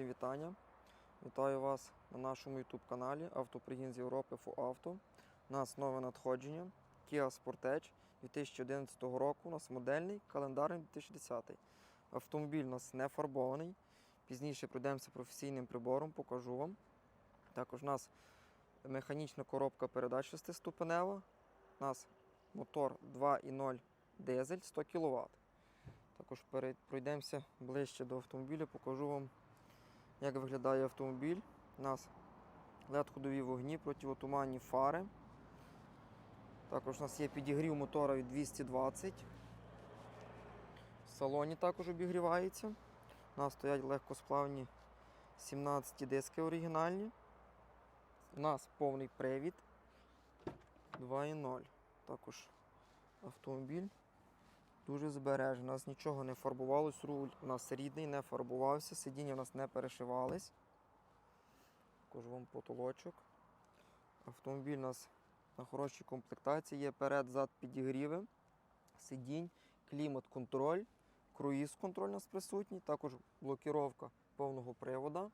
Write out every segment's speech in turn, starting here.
Всім вітання. Вітаю вас на нашому YouTube каналі Автопригін з Європи ФОАВТО. У нас нове надходження Kia Sportage 2011 року. У нас модельний, календарний 2010. Автомобіль у нас не фарбований. Пізніше пройдемося професійним прибором, покажу вам. Також у нас механічна коробка передач 6-ступенева. У нас мотор 2.0 дизель 100 кВт. Також пройдемося ближче до автомобіля, покажу вам, як виглядає автомобіль. У нас LED-ходові вогні, противотуманні фари. Також у нас є підігрів мотора від 220. В салоні також обігрівається. У нас стоять легкосплавні 17 диски оригінальні. У нас повний привід 2.0. Також автомобіль дуже збережений. У нас нічого не фарбувалось, руль у нас рідний, не фарбувався, сидіння у нас не перешивались. Також вам потолочок. Автомобіль у нас на хорошій комплектації. Є перед-зад підігріви, сидінь, клімат-контроль, круїз-контроль у нас присутній, також блокіровка повного привода.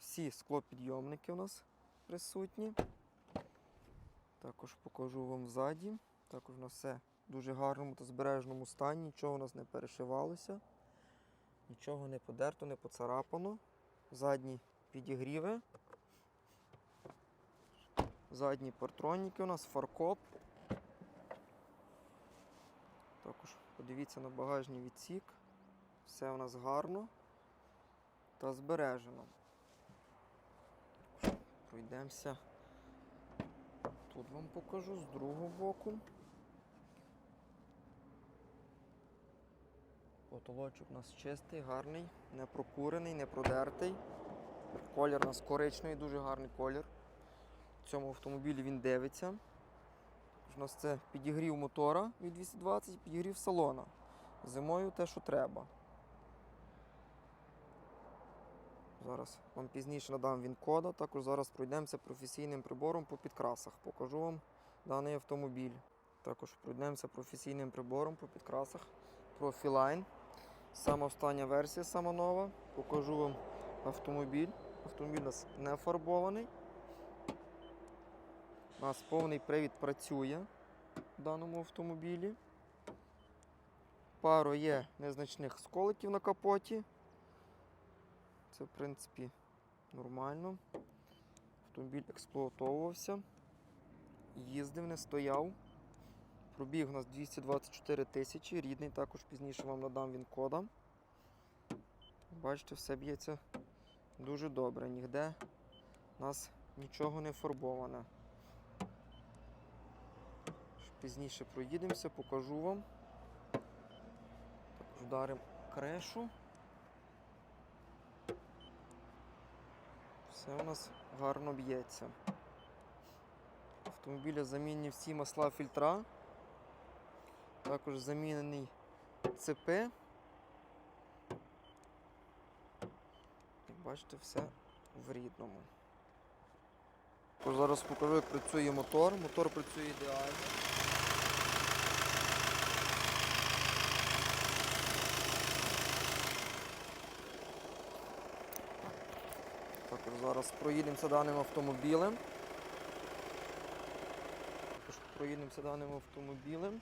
Всі склопідйомники у нас присутні. Також покажу вам ззаді. Також у нас все дуже гарному та збереженому стані, нічого у нас не перешивалося, нічого не подерто, не поцарапано. Задні підігріви. Задні партроніки у нас, фаркоп. Також подивіться на багажний відсік. Все у нас гарно та збережено. Пройдемося. Тут вам покажу з другого боку. Потолочок у нас чистий, гарний, не прокурений, не продертий. Колір у нас коричневий, дуже гарний колір. В цьому автомобілі він дивиться. У нас це підігрів мотора від 220 і підігрів салона. Зимою те, що треба. Зараз вам пізніше надам він кода. Також зараз пройдемося професійним прибором по підкрасах. Покажу вам даний автомобіль. Також пройдемося професійним прибором по підкрасах. Profiline. Сама остання версія, сама нова. Покажу вам автомобіль. Автомобіль у нас не фарбований. У нас повний привід працює в даному автомобілі. Пару є незначних сколиків на капоті. Це, в принципі, нормально. Автомобіль експлуатовувався. Їздив, не стояв. Пробіг у нас 224 тисячі, рідний, також пізніше вам надам він кода. Бачите, все б'ється дуже добре. Нігде у нас нічого не фарбоване. Пізніше проїдемося, покажу вам. Вдаримо крешу. Все у нас гарно б'ється. Автомобіля замінні всі масла фільтра. Також замінений ЦП. Як бачите, все в рідному. Зараз покажу, як працює мотор. Мотор працює ідеально. Також зараз проїдемося даним автомобілем. Також проїдемося даним автомобілем.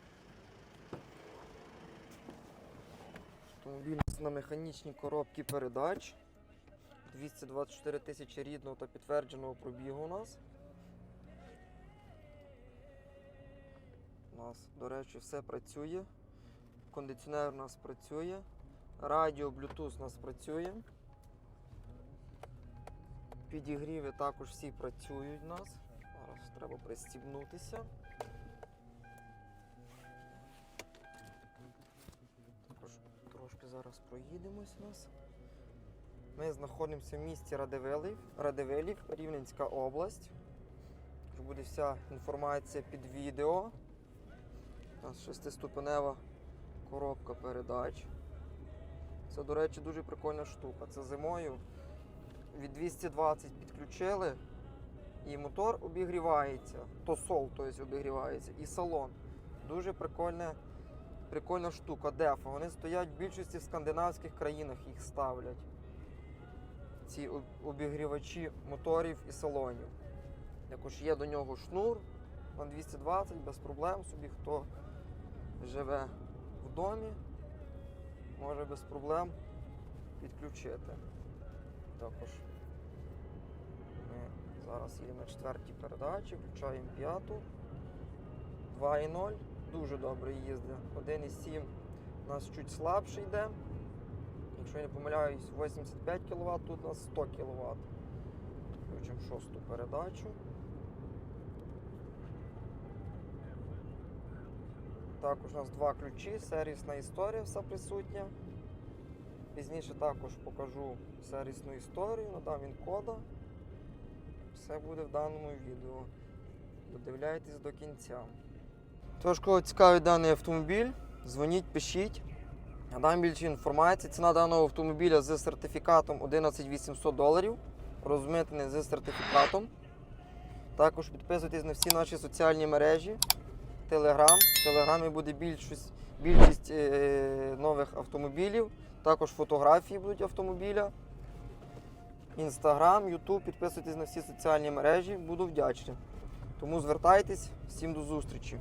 Автомобіль на механічній коробці передач. 224 тисячі рідного та підтвердженого пробігу у нас. У нас, до речі, все працює. Кондиціонер у нас працює. Радіо, Bluetooth у нас працює. Підігріви також всі працюють у нас. Зараз треба пристібнутися. Трошки зараз проїдемось нас. Ми знаходимося в місті Радивилів, Радивилів, Рівненська область. Буде вся інформація під відео. У нас шестиступенева коробка передач. Це, до речі, дуже прикольна штука. Це зимою від 220 підключили, і мотор обігрівається. То сол, тобто обігрівається, і салон. Дуже прикольна, прикольна штука. Дефа. Вони стоять в більшості в скандинавських країнах їх ставлять. ці обігрівачі моторів і салонів. Також є до нього шнур на 220 без проблем собі, хто живе в домі, може без проблем підключити. Також ми зараз їдемо на четвертій передачі, включаємо п'яту. 2.0, дуже добре їздить. 1.7 у нас чуть слабше йде. Якщо я не помиляюсь, 85 кВт, тут у нас 100 кВт. Включимо шосту передачу. Також у нас два ключі, сервісна історія вся присутня. Пізніше також покажу сервісну історію, надам він кода. Все буде в даному відео. Додивляйтесь до кінця. Тож, кого цікавить даний автомобіль, дзвоніть, пишіть. Надам більше інформації. Ціна даного автомобіля з сертифікатом 11800 доларів. Розмитний з сертифікатом. Також підписуйтесь на всі наші соціальні мережі. Телеграм. В Телеграмі буде більшість, більшість е, нових автомобілів. Також фотографії будуть автомобіля. Інстаграм, Ютуб. Підписуйтесь на всі соціальні мережі. Буду вдячний. Тому звертайтесь. Всім до зустрічі.